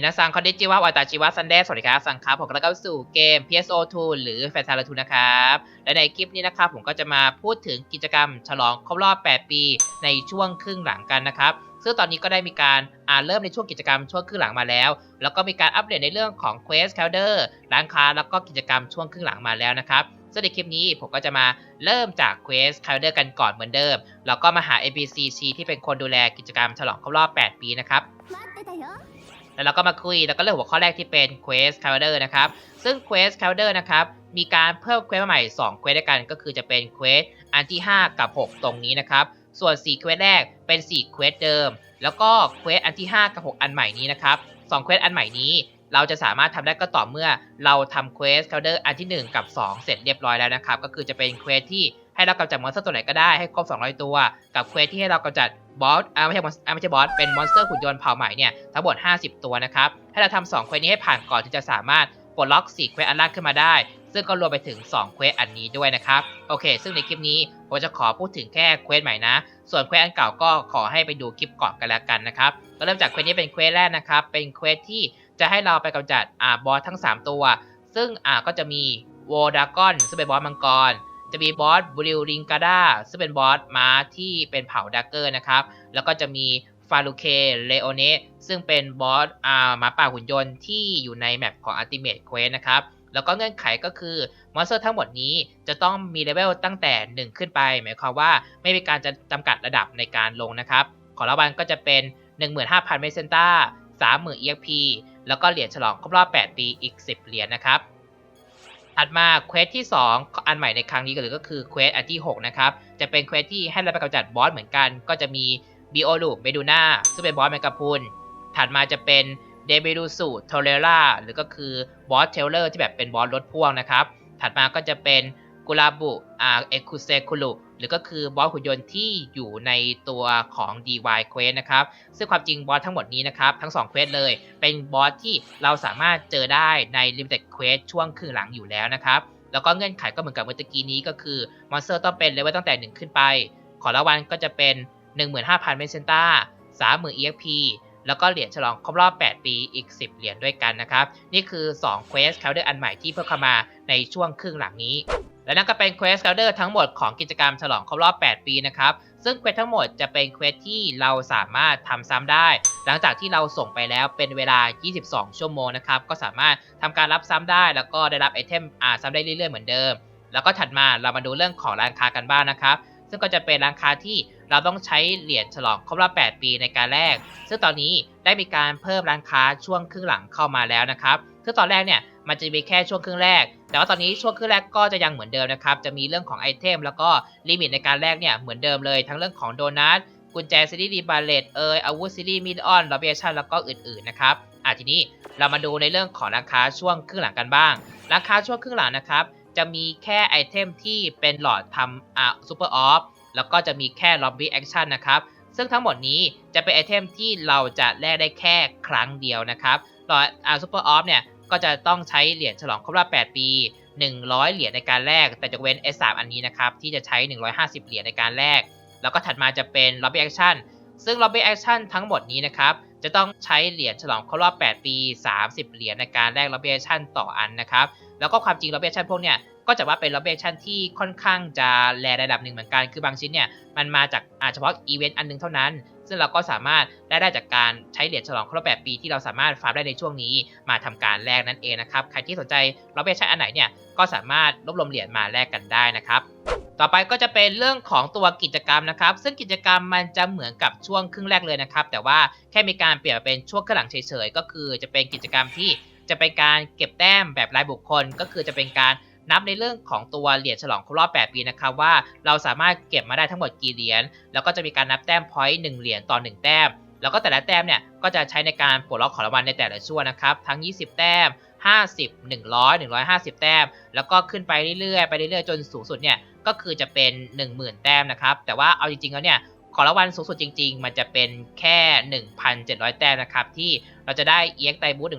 ินาซังคอนดิจิวะวาตาจิวะซันเดสสวัสดีครับสังครับผมก็เข้าสู่เกม PSO 2หรือแฟนซาลาทูนะครับ และในคลิปนี้นะครับผมก็จะมาพูดถึงกิจกรรม ฉลองครบรอบ 8 ปีในช่วงครึ่งหลังกันนะครับซึ่งตอนนี้ก็ได้มีการอ่าเริ่มในช่วงกิจกรรมช่วงครึ่งหลังมาแล้ว แล้วก็มีการอัปเดตในเรื่องของเควส์ค c เดอร์ร้านค้าแล้วก็กิจกรรมช่วงครึ่งหลังมาแล้วนะครับซึ่งในคลิปนี้ผมก็จะมาเริ่มจากเควส์ค c เดอร์กันก่อนเหมือนเดิม แล้วก็มาหา NPC ที่เป็นคนดูแลกิจกรรมฉลองครบรอบ 8 ปีนะครับ แล้วเราก็มาคุยแล้วก็เรื่องหัวข้อแรกที่เป็น Quest Calendar นะครับ ซึ่ง Quest Calendar นะครับ มีการเพิ่มเควสใหม่ 2 เควสด้วยกัน ก็คือจะเป็นเควสอันที่ 5 กับ 6 ตรงนี้นะครับ ส่วน 4 เควสแรกเป็น 4 เควสเดิม แล้วก็เควสอันที่ 5 กับ 6 อันใหม่นี้นะครับ 2 เควสอันใหม่นี้เราจะสามารถทำได้ก็ต่อเมื่อเราทำเควส Calendar อันที่ 1 กับ 2 เสร็จเรียบร้อยแล้วนะครับ ก็คือจะเป็นเควสที่ให้เรากำจัดมอนสเตอร์ตัวไหนก็ได้ให้ครบ 200 ตัว กับเควสที่ให้เรากำจัดบอสอ่าไม่ใช่ monster อ่าไม่ใช่บอส เป็นมอนสเตอร์หุ่นยนต์เผ่าใหม่เนี่ยทั้งหมด 50 ตัวนะครับ ให้เราทำ2เควสนี้ให้ผ่านก่อนที่จะสามารถปลดล็อก4เควสอันแรกขึ้นมาได้ ซึ่งก็รวมไปถึง2เควสอันนี้ด้วยนะครับ โอเค ซึ่งในคลิปนี้ผมจะขอพูดถึงแค่เควสใหม่นะ ส่วนเควสอันเก่าก็ขอให้ไปดูคลิปก่อนกันแล้วกันนะครับก็เริ่มจากเควสนี้เป็นเควสแรกนะครับ เป็นเควสที่จะให้เราไปกำจัดอ่าบอสทั้ง 3 ตัว ซึ่งอ่าก็จะมีโวดากอนซึ่งเป็นบอสมังกร จะมีบอสบริลริงกาดาซึ่งเป็นบอสม้าที่เป็นเผ่าดักเกอร์นะครับ แล้วก็จะมีฟาลูเคเลโอเนซึ่งเป็นบอสอ่าหมาป่าหุ่นยนต์ที่อยู่ในแมปของ Ultimate Quest นะครับแล้วก็เงื่อนไขก็คือมอนสเตอร์ทั้งหมดนี้จะต้องมีเลเวลตั้งแต่ 1 ขึ้นไป หมายความว่าไม่มีการจะจำกัดระดับในการลงนะครับ ของรางวัลก็จะเป็น 15,000 เมเซนต้า30,000 EXP แล้วก็เหรียญฉลองครบรอบ 8 ปีอีก 10 เหรียญนะครับ ถัดมาเควสที่ 2 อันใหม่ในครั้งนี้ก็คือก็คือเควสอันที่ 6 นะครับ จะเป็นเควสที่ให้เราไปกำจัดบอสเหมือนกัน ก็จะมีบิโอลูเมดูน่าซึ่งเป็นบอสแมกกาพรุนถัดมาจะเป็นเดเบรูสูโทเรล่าหรือก็คือบอสเทเลอร์ที่แบบเป็นบอสรถพ่วงนะครับ ถัดมาก็จะเป็นกุลาบุอ่าเอคุเซคุลุ หรือก็คือบอสหุ่นยนต์ที่อยู่ในตัวของ DY Quest นะครับ ซึ่งความจริงบอสทั้งหมดนี้นะครับ ทั้ง 2 เควสเลย เป็นบอสที่เราสามารถเจอได้ใน Limited Quest ช่วงครึ่งหลังอยู่แล้วนะครับ แล้วก็เงื่อนไขก็เหมือนกับเมื่อกี้นี้ก็คือมอนสเตอร์ต้องเป็นเลเวลตั้งแต่ 1 ขึ้นไป ของรางวัลก็จะเป็น 15,000เมสเซนต้า30,000 EXP แล้วก็เหรียญฉลองครบรอบ 8 ปีอีก 10 เหรียญด้วยกันนะครับ นี่คือ2 Quest Calendar อันใหม่ที่เพิ่มเข้ามาในช่วงครึ่งหลังนี้ และนั่นก็เป็น Quest Calendar ทั้งหมดของกิจกรรมฉลองครบรอบ 8 ปีนะครับซึ่งเควสทั้งหมดจะเป็นเควสที่เราสามารถทำซ้ำได้ หลังจากที่เราส่งไปแล้วเป็นเวลา 22 ชั่วโมงนะครับก็สามารถทำการรับซ้ำได้ แล้วก็ได้รับไอเทมอ่าซ้ำได้เรื่อยๆเหมือนเดิม แล้วก็ถัดมาเรามาดูเรื่องของร้านค้ากันบ้างนะครับซึ่งก็จะเป็นร้านค้าที่เราต้องใช้เหรียญฉลองครบรอบ 8 ปีในการแลกซึ่งตอนนี้ได้มีการเพิ่มร้านค้าช่วงครึ่งหลังเข้ามาแล้วนะครับ ซึ่งตอนแรกเนี่ย มันจะมีแค่ช่วงครึ่งแรก แต่ว่าตอนนี้ช่วงครึ่งแรกก็จะยังเหมือนเดิมนะครับ จะมีเรื่องของไอเทมแล้วก็ลิมิตในการแลกเนี่ยเหมือนเดิมเลย ทั้งเรื่องของโดนัทกุญแจซีรีส์ดีบาเลตเอยอาวุธซีรีส์มิดออนลอเบียชั่นแล้วก็อื่นๆนะครับอะทีนี้เรามาดูในเรื่องของราคาช่วงครึ่งหลังกันบ้างราคาช่วงครึ่งหลังนะครับจะมีแค่ไอเทมที่เป็นหลอดทำอ่าซูเปอร์ออฟแล้วก็จะมีแค่ล็อบบี้แอคชั่นนะครับซึ่งทั้งหมดนี้จะเป็นไอเทมที่เราจะแลกได้แค่ครั้งเดียวนะครับหลอดอ่าซูเปอร์ออฟเนี่ย ก็จะต้องใช้เหรียญฉลองครบรอบ 8 ปี 100 เหรียญในการแลก แต่จะเว้น S3 อันนี้นะครับ ที่จะใช้ 150 เหรียญในการแลก แล้วก็ถัดมาจะเป็น Lobby Action ซึ่ง Lobby Action ทั้งหมดนี้นะครับ จะต้องใช้เหรียญฉลองครบรอบ 8 ปี 30 เหรียญในการแลก Lobby Action ต่ออันนะครับ แล้วก็ความจริง Lobby Action พวกเนี้ย ก็จะว่าเป็น Lobby Action ที่ค่อนข้างจะแลระดับหนึ่งเหมือนกัน คือบางชิ้นเนี่ยมันมาจากอาเฉพาะอีเวนต์อันหนึงเท่านั้น ซึ่งเราก็สามารถได้ได้จากการใช้เหรียญฉลองครบรอบ8ปีที่เราสามารถฟาร์มได้ในช่วงนี้มาทำการแลกนั่นเองนะครับ ใครที่สนใจ Lobby Action อันไหนเนี่ยก็สามารถรวบรวมเหรียญมาแลกกันได้นะครับต่อไปก็จะเป็นเรื่องของตัวกิจกรรมนะครับ ซึ่งกิจกรรมมันจะเหมือนกับช่วงครึ่งแรกเลยนะครับ แต่ว่าแค่มีการเปลี่ยนเป็นช่วงครึ่งหลังเฉยๆ ก็คือจะเป็นกิจกรรมที่จะเป็นการเก็บแต้มแบบรายบุคคล ก็คือจะเป็นการ นับในเรื่องของตัวเหรียญฉลองครบรอบ 8 ปีนะครับว่าเราสามารถเก็บมาได้ทั้งหมดกี่เหรียญแล้วก็จะมีการนับแต้มพอยต์1เหรียญต่อ 1 แต้ม แล้วก็แต่ละแต้มเนี่ยก็จะใช้ในการปลดล็อกของรางวัลในแต่ละช่วงนะครับทั้ง 20 แต้ม 50 100 150 แต้ม แล้วก็ขึ้นไปเรื่อยๆไปเรื่อยๆจนสูงสุดเนี่ยก็คือจะเป็น 10,000 แต้มนะครับแต่ว่าเอาจริงๆแล้วเนี่ยของรางวัลสูงสุดจริง ๆ มันจะเป็นแค่ 1,700 แต้มนะครับที่เราจะได้ EX ไตบูท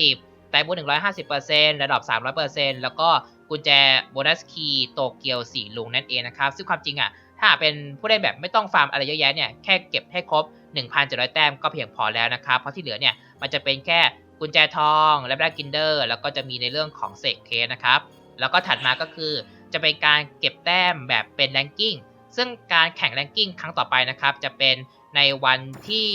150 ไตบูท150%ระดับ 300%แล้วก็ กุญแจโบนัสคีย์โตเกียวสีลุงนั่นเองนะครับ ซึ่งความจริงอะถ้าเป็นผู้เล่นแบบไม่ต้องฟาร์มอะไรเยอะแยะเนี่ยแค่เก็บให้ครบ 1,700 แต้มก็เพียงพอแล้วนะครับ เพราะที่เหลือเนี่ยมันจะเป็นแค่กุญแจทองและแบล็กกินเดอร์แล้วก็จะมีในเรื่องของเซกเคสนะครับ แล้วก็ถัดมาก็คือจะเป็นการเก็บแต้มแบบเป็นแรงกิ้งซึ่งการแข่งแรงกิ้งครั้งต่อไปนะครับจะเป็นในวันที่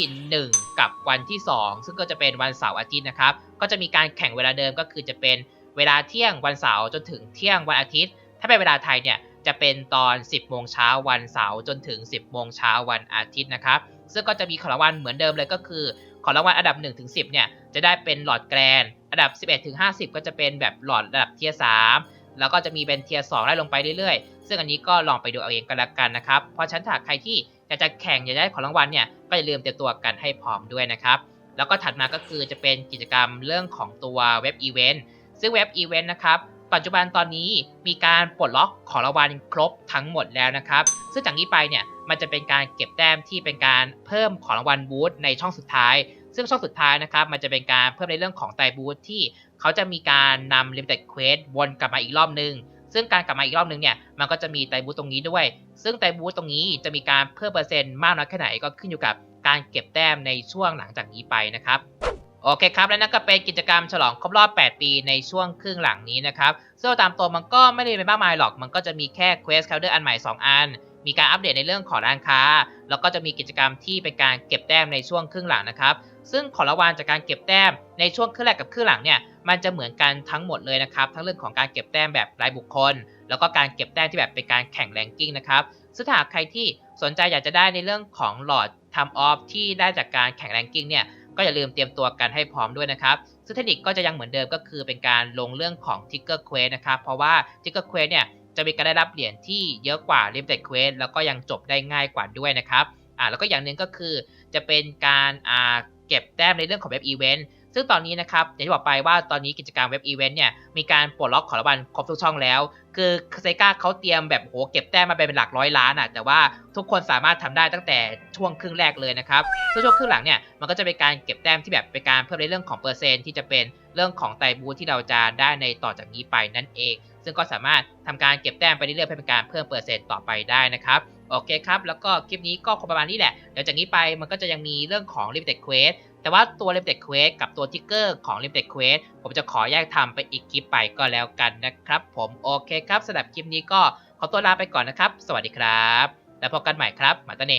1 กับวันที่ 2 ซึ่งก็จะเป็นวันเสาร์อาทิตย์นะครับ ก็จะมีการแข่งเวลาเดิมก็คือจะเป็น เวลาเที่ยงวันเสาร์จนถึงเที่ยงวันอาทิตย์ ถ้าเป็นเวลาไทยเนี่ยจะเป็นตอน 10 โมงเช้าวันเสาร์จนถึง 10 โมงเช้าวันอาทิตย์นะครับ ซึ่งก็จะมีของรางวัลเหมือนเดิมเลยก็คือ ของรางวัลอันดับ 1 ถึง 10 เนี่ยจะได้เป็นหลอดแกรน อันดับ 11 ถึง 50 ก็จะเป็นแบบหลอดระดับเทียร์3แล้วก็จะมีเป็นเทียร์2ไล่ลงไปเรื่อยๆ ซึ่งอันนี้ก็ลองไปดูเอาเองกันละกันนะครับ เพราะฉะนันถ้าใครที่อยากจะแข่งอยากจะได้ของรางวัลเนี่ย ก็อย่าลืมเตรียมตัวกันให้พร้อมด้วยนะครับ แล้วก็ถัดมาก็คือจะเป็นกิจกรรมเรื่องของตัวเว็บอีเวนต์ ซึ่งเว็บอีเวนต์นะครับปัจจุบันตอนนี้มีการปลดล็อกของรางวัลครบทั้งหมดแล้วนะครับ ซึ่งจากนี้ไปเนี่ยมันจะเป็นการเก็บแต้มที่เป็นการเพิ่มของรางวัลบูธในช่องสุดท้าย ซึ่งช่องสุดท้ายนะครับมันจะเป็นการเพิ่มในเรื่องของไตบูธที่เขาจะมีการนำ limited quest วนกลับมาอีกรอบนึง ซึ่งการกลับมาอีกรอบนึงเนี่ยมันก็จะมีไตบูธตรงนี้ด้วย ซึ่งไตบูธตรงนี้จะมีการเพิ่มเปอร์เซ็นต์มากน้อยแค่ไหนก็ขึ้นอยู่กับการเก็บแต้มในช่วงหลังจากนี้ไปนะครับ โอเคครับ และนั่นก็เป็นกิจกรรมฉลองครบรอบ 8 ปีในช่วงครึ่งหลังนี้นะครับซึ่งตามตัวมันก็ไม่ได้เป็นมากมายหรอก มันก็จะมีแค่ Quest Calendar อันใหม่ 2 อัน มีการอัปเดตในเรื่องของร้านค้า แล้วก็จะมีกิจกรรมที่เป็นการเก็บแต้มในช่วงครึ่งหลังนะครับ ซึ่งของรางวัลจากการเก็บแต้มในช่วงครึ่งแรกกับครึ่งหลังเนี่ย มันจะเหมือนกันทั้งหมดเลยนะครับ ทั้งเรื่องของการเก็บแต้มแบบรายบุคคล แล้วก็การเก็บแต้มที่แบบเป็นการแข่งแรงกิ้งนะครับ ซึ่งถ้าหากใครที่สนใจอยากจะได้ในเรื่องของหลอดทำออฟที่ได้จากการแข่งแรงกิ้งเนี่ย ก็อย่าลืมเตรียมตัวกันให้พร้อมด้วยนะครับซึ่งเทคนิคก็จะยังเหมือนเดิมก็คือเป็นการลงเรื่องของ Ticker Quest นะครับเพราะว่า Ticker Quest เนี่ยจะมีการได้รับเหรียญที่เยอะกว่า Limited Quest แล้วก็ยังจบได้ง่ายกว่าด้วยนะครับอ่าแล้วก็อย่างหนึ่งก็คือจะเป็นการอ่าเก็บแต้มในเรื่องของเว็บอีเวนต์ ซึ่งตอนนี้นะครับอย่างที่บอกไปว่าตอนนี้กิจกรรมเว็บอีเวนต์เนี่ยมีการปลดล็อกของรางวัลครบทุกช่องแล้ว คือเซกาเขาเตรียมแบบโหเก็บแต้มมาเป็นหลักร้อยล้านอะแต่ว่าทุกคนสามารถทำได้ตั้งแต่ช่วงครึ่งแรกเลยนะครับซึ่งช่วงครึ่งหลังเนี่ยมันก็จะเป็นการเก็บแต้มที่แบบเป็นการเพิ่มในเรื่องของเปอร์เซ็นต์ที่จะเป็นเรื่องของไตรบูที่เราจะได้ในต่อจากนี้ไปนั่นเอง ซึ่งก็สามารถทำการเก็บแต้มไปเรื่อยๆเพื่อเป็นการเพิ่มเปอร์เซ็นต์ต่อไปได้นะครับ โอเคครับ แล้วก็คลิปนี้ก็คงประมาณนี้แหละ เดี๋ยวจากนี้ไปมันก็จะยังมีเรื่องของ limited quest แต่ว่าตัว limited quest กับตัวทิกเกอร์ของ limited quest ผมจะขอแยกทำไปอีกคลิปไปก็แล้วกันนะครับ ผมโอเคครับสำหรับคลิปนี้ก็ขอตัวลาไปก่อนนะครับ สวัสดีครับ แล้วพบกันใหม่ครับ มาตาเน